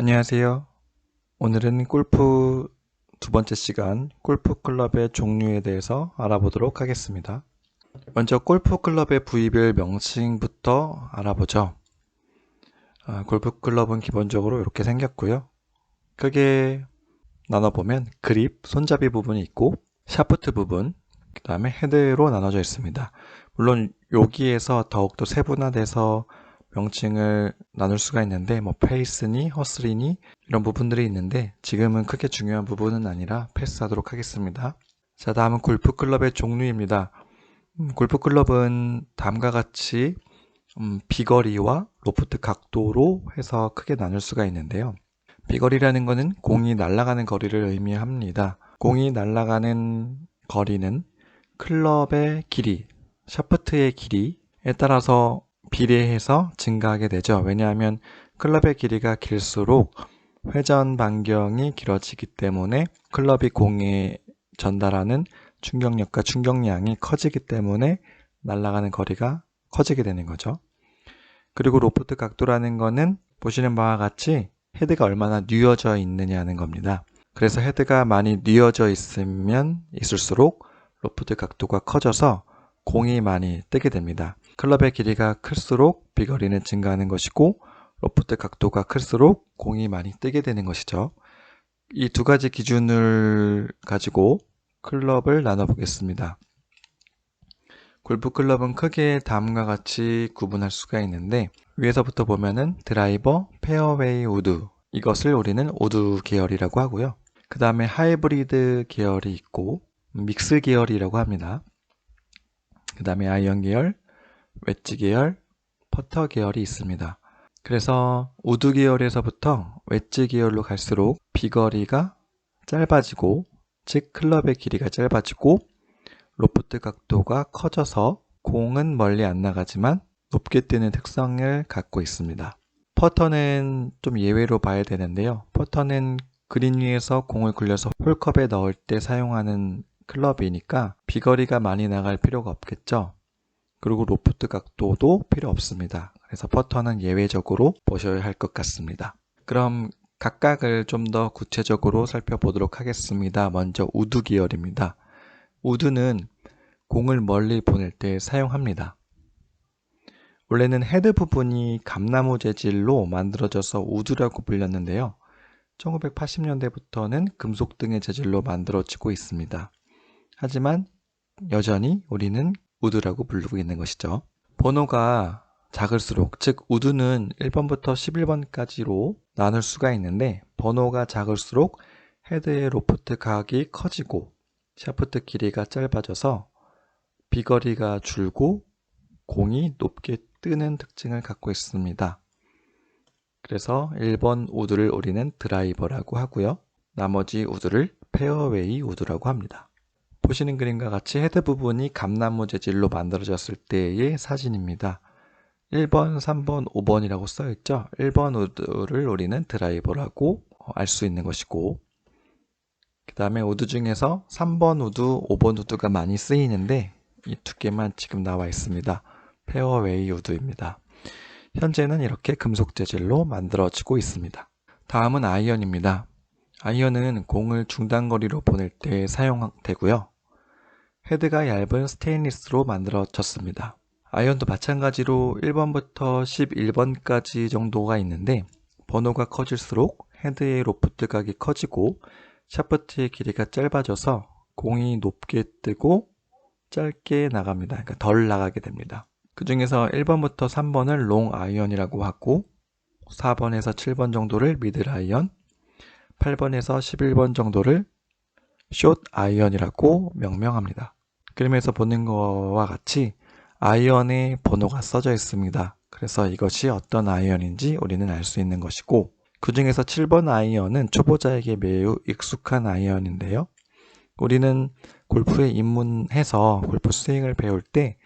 안녕하세요. 오늘은 골프 두 번째 시간 골프 클럽의 종류에 대해서 알아보도록 하겠습니다. 먼저 골프 클럽의 부위별 명칭부터 알아보죠. 아, 골프 클럽은 기본적으로 이렇게 생겼고요. 크게 나눠보면 그립, 손잡이 부분이 있고 샤프트 부분, 그 다음에 헤드로 나눠져 있습니다. 물론 여기에서 더욱더 세분화돼서 명칭을 나눌 수가 있는데 뭐 페이스니 허스리니 이런 부분들이 있는데 지금은 크게 중요한 부분은 아니라 패스하도록 하겠습니다. 자 다음은 골프클럽의 종류입니다. 음, 골프클럽은 다음과 같이 음, 비거리와 로프트 각도로 해서 크게 나눌 수가 있는데요. 비거리라는 것은 공이 날아가는 거리를 의미합니다. 공이 날아가는 거리는 클럽의 길이, 샤프트의 길이에 따라서 비례해서 증가하게 되죠. 왜냐하면 클럽의 길이가 길수록 회전 반경이 길어지기 때문에 클럽이 공에 전달하는 충격력과 충격량이 커지기 때문에 날아가는 거리가 커지게 되는 거죠. 그리고 로프트 각도라는 거는 보시는 바와 같이 헤드가 얼마나 뉘어져 있느냐는 겁니다. 그래서 헤드가 많이 뉘어져 있으면 있을수록 로프트 각도가 커져서 공이 많이 뜨게 됩니다. 클럽의 길이가 클수록 비거리는 증가하는 것이고 로프트 각도가 클수록 공이 많이 뜨게 되는 것이죠. 이 두 가지 기준을 가지고 클럽을 나눠보겠습니다. 골프 클럽은 크게 다음과 같이 구분할 수가 있는데 위에서부터 보면은 드라이버, 페어웨이 우드 이것을 우리는 우드 계열이라고 하고요. 그 다음에 하이브리드 계열이 있고 믹스 계열이라고 합니다. 그 다음에 아이언 계열, 웨지 계열, 퍼터 계열이 있습니다. 그래서 우드 계열에서부터 웨지 계열로 갈수록 비거리가 짧아지고 즉 클럽의 길이가 짧아지고 로프트 각도가 커져서 공은 멀리 안 나가지만 높게 뜨는 특성을 갖고 있습니다. 퍼터는 좀 예외로 봐야 되는데요. 퍼터는 그린 위에서 공을 굴려서 홀컵에 넣을 때 사용하는 클럽이니까 비거리가 많이 나갈 필요가 없겠죠. 그리고 로프트 각도도 필요 없습니다. 그래서 퍼터는 예외적으로 보셔야 할 것 같습니다. 그럼 각각을 좀 더 구체적으로 살펴보도록 하겠습니다. 먼저 우드 계열입니다. 우드는 공을 멀리 보낼 때 사용합니다. 원래는 헤드 부분이 감나무 재질로 만들어져서 우드라고 불렸는데요. 1980년대부터는 금속 등의 재질로 만들어지고 있습니다. 하지만 여전히 우리는 우드라고 부르고 있는 것이죠. 번호가 작을수록, 즉 우드는 1번부터 11번까지로 나눌 수가 있는데 번호가 작을수록 헤드의 로프트 각이 커지고 샤프트 길이가 짧아져서 비거리가 줄고 공이 높게 뜨는 특징을 갖고 있습니다. 그래서 1번 우드를 우리는 드라이버라고 하고요. 나머지 우드를 페어웨이 우드라고 합니다. 보시는 그림과 같이 헤드 부분이 감나무 재질로 만들어졌을 때의 사진입니다. 1번, 3번, 5번이라고 써있죠. 1번 우드를 우리는 드라이버라고 알 수 있는 것이고 그 다음에 우드 중에서 3번 우드, 5번 우드가 많이 쓰이는데 이 두 개만 지금 나와 있습니다. 페어웨이 우드입니다. 현재는 이렇게 금속 재질로 만들어지고 있습니다. 다음은 아이언입니다. 아이언은 공을 중단거리로 보낼 때 사용되고요. 헤드가 얇은 스테인리스로 만들어졌습니다. 아이언도 마찬가지로 1번부터 11번까지 정도가 있는데 번호가 커질수록 헤드의 로프트 각이 커지고 샤프트의 길이가 짧아져서 공이 높게 뜨고 짧게 나갑니다. 그러니까 덜 나가게 됩니다. 그 중에서 1번부터 3번을 롱 아이언이라고 하고 4번에서 7번 정도를 미들 아이언, 8번에서 11번 정도를 숏 아이언이라고 명명합니다. 그림에서 보는 것과 같이 아이언의 번호가 써져 있습니다. 그래서 이것이 어떤 아이언인지 우리는 알 수 있는 것이고 그 중에서 7번 아이언은 초보자에게 매우 익숙한 아이언인데요. 우리는 골프에 입문해서 골프 스윙을 배울 때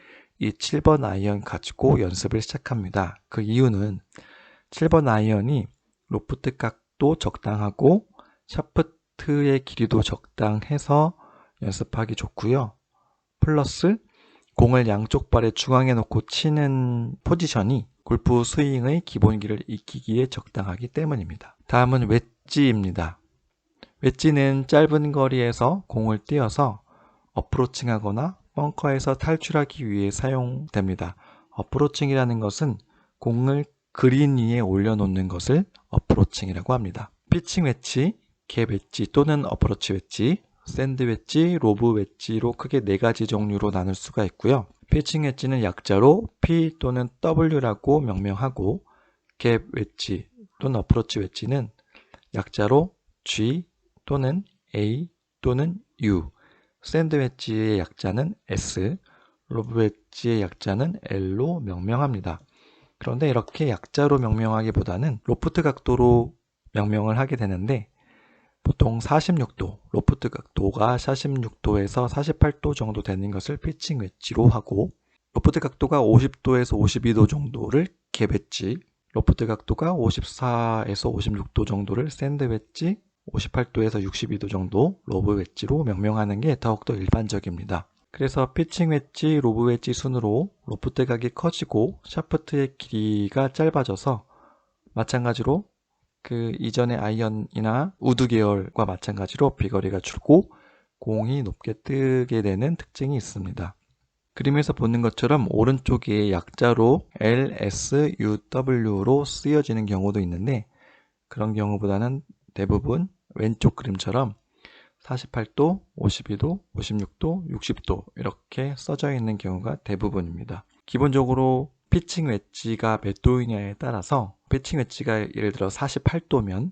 이 7번 아이언 가지고 연습을 시작합니다. 그 이유는 7번 아이언이 로프트 각도 적당하고 샤프트의 길이도 적당해서 연습하기 좋고요. 플러스 공을 양쪽 발의 중앙에 놓고 치는 포지션이 골프 스윙의 기본기를 익히기에 적당하기 때문입니다. 다음은 웨지입니다. 웨지는 짧은 거리에서 공을 띄어서 어프로칭하거나 벙커에서 탈출하기 위해 사용됩니다. 어프로칭이라는 것은 공을 그린 위에 올려놓는 것을 어프로칭이라고 합니다. 피칭 웨지, 갭 웨지 또는 어프로치 웨지, 샌드 웨지, 로브 웨지로 크게 네 가지 종류로 나눌 수가 있고요. 피칭 웨지는 약자로 P 또는 W라고 명명하고 갭 웨지 또는 어프로치 웨지는 약자로 G 또는 A 또는 U 샌드 웨지의 약자는 S, 로브 웨지의 약자는 L로 명명합니다. 그런데 이렇게 약자로 명명하기보다는 로프트 각도로 명명을 하게 되는데 보통 46도, 로프트 각도가 46도에서 48도 정도 되는 것을 피칭 웨지로 하고 로프트 각도가 50도에서 52도 정도를 갭 웨지, 로프트 각도가 54에서 56도 정도를 샌드 웨지, 58도에서 62도 정도 로브 웨지로 명명하는 게 더욱더 일반적입니다. 그래서 피칭 웨지, 로브 웨지 순으로 로프트 각이 커지고 샤프트의 길이가 짧아져서 마찬가지로 그 이전의 아이언이나 우드 계열과 마찬가지로 비거리가 줄고 공이 높게 뜨게 되는 특징이 있습니다. 그림에서 보는 것처럼 오른쪽에 약자로 LSUW로 쓰여지는 경우도 있는데 그런 경우보다는 대부분 왼쪽 그림처럼 48도, 52도, 56도, 60도 이렇게 써져 있는 경우가 대부분입니다. 기본적으로 피칭 웨지가 몇 도이냐에 따라서 피칭 웨지가 예를 들어 48도면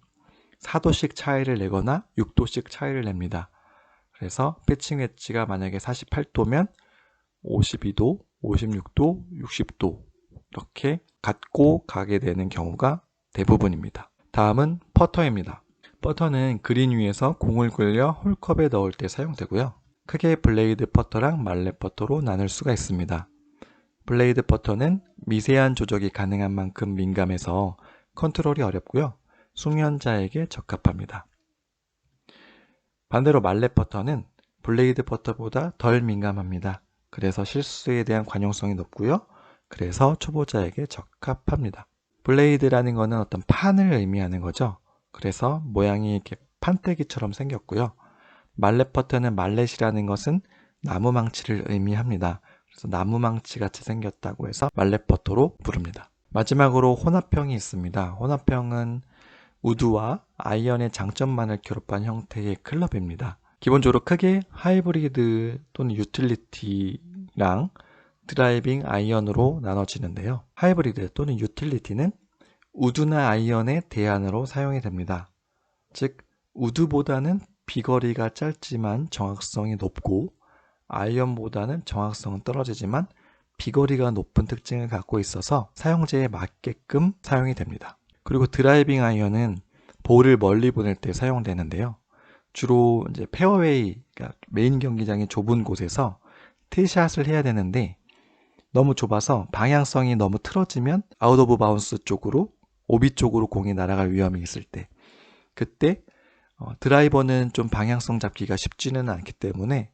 4도씩 차이를 내거나 6도씩 차이를 냅니다. 그래서 피칭 웨지가 만약에 48도면 52도, 56도, 60도 이렇게 갖고 가게 되는 경우가 대부분입니다. 다음은 퍼터입니다. 퍼터는 그린 위에서 공을 굴려 홀컵에 넣을 때 사용되고요. 크게 블레이드 퍼터랑 말렛 퍼터로 나눌 수가 있습니다. 블레이드 퍼터는 미세한 조작이 가능한 만큼 민감해서 컨트롤이 어렵고요. 숙련자에게 적합합니다. 반대로 말렛 퍼터는 블레이드 퍼터보다 덜 민감합니다. 그래서 실수에 대한 관용성이 높고요. 그래서 초보자에게 적합합니다. 블레이드라는 것은 어떤 판을 의미하는 거죠. 그래서 모양이 이렇게 판때기처럼 생겼고요. 말렛 퍼터는 말렛이라는 것은 나무 망치를 의미합니다. 그래서 나무 망치 같이 생겼다고 해서 말렛 퍼터로 부릅니다. 마지막으로 혼합형이 있습니다. 혼합형은 우드와 아이언의 장점만을 결합한 형태의 클럽입니다. 기본적으로 크게 하이브리드 또는 유틸리티랑 드라이빙 아이언으로 나눠지는데요. 하이브리드 또는 유틸리티는 우드나 아이언의 대안으로 사용이 됩니다. 즉, 우드보다는 비거리가 짧지만 정확성이 높고 아이언보다는 정확성은 떨어지지만 비거리가 높은 특징을 갖고 있어서 사용자에 맞게끔 사용이 됩니다. 그리고 드라이빙 아이언은 볼을 멀리 보낼 때 사용되는데요. 주로 이제 페어웨이, 그러니까 메인 경기장이 좁은 곳에서 티샷을 해야 되는데 너무 좁아서 방향성이 너무 틀어지면 아웃 오브 바운스 쪽으로 오비 쪽으로 공이 날아갈 위험이 있을 때 그때 어, 드라이버는 좀 방향성 잡기가 쉽지는 않기 때문에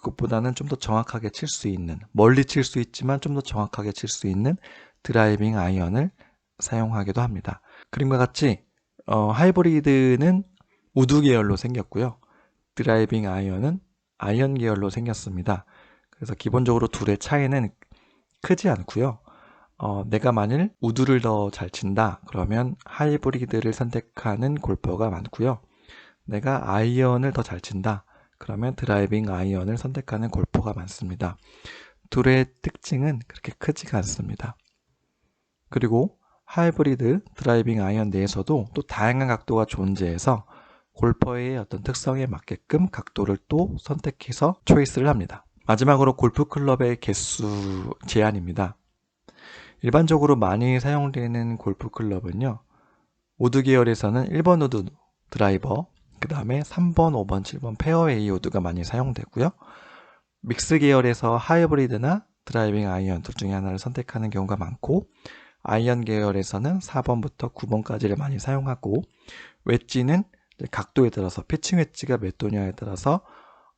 그것보다는 좀 더 정확하게 칠 수 있는 멀리 칠 수 있지만 좀 더 정확하게 칠 수 있는 드라이빙 아이언을 사용하기도 합니다. 그림과 같이 어, 하이브리드는 우드 계열로 생겼고요. 드라이빙 아이언은 아이언 계열로 생겼습니다. 그래서 기본적으로 둘의 차이는 크지 않고요. 어, 내가 만일 우드를 더 잘 친다 그러면 하이브리드를 선택하는 골퍼가 많고요. 내가 아이언을 더 잘 친다 그러면 드라이빙 아이언을 선택하는 골퍼가 많습니다. 둘의 특징은 그렇게 크지가 않습니다. 그리고 하이브리드 드라이빙 아이언 내에서도 또 다양한 각도가 존재해서 골퍼의 어떤 특성에 맞게끔 각도를 또 선택해서 초이스를 합니다. 마지막으로 골프 클럽의 개수 제한입니다. 일반적으로 많이 사용되는 골프 클럽은요. 우드 계열에서는 1번 우드 드라이버, 그 다음에 3번, 5번, 7번 페어웨이 우드가 많이 사용되고요. 믹스 계열에서 하이브리드나 드라이빙 아이언 둘 중에 하나를 선택하는 경우가 많고 아이언 계열에서는 4번부터 9번까지를 많이 사용하고 웨지는 각도에 따라서 피칭 웨지가 몇 도냐에 따라서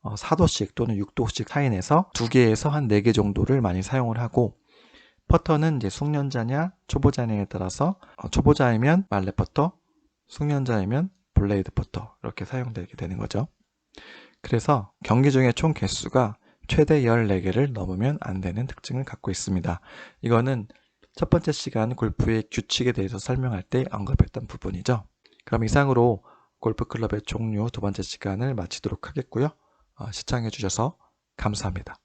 4도씩 어, 또는 6도씩 차이 내서 2개에서 한 4개 정도를 많이 사용을 하고 퍼터는 이제 숙련자냐 초보자냐에 따라서 어, 초보자이면 말레 퍼터, 숙련자이면 블레이드 퍼터 이렇게 사용되게 되는 거죠. 그래서 경기 중에 총 개수가 최대 14개를 넘으면 안 되는 특징을 갖고 있습니다. 이거는 첫 번째 시간 골프의 규칙에 대해서 설명할 때 언급했던 부분이죠. 그럼 이상으로 골프클럽의 종류 두 번째 시간을 마치도록 하겠고요. 어, 시청해 주셔서 감사합니다.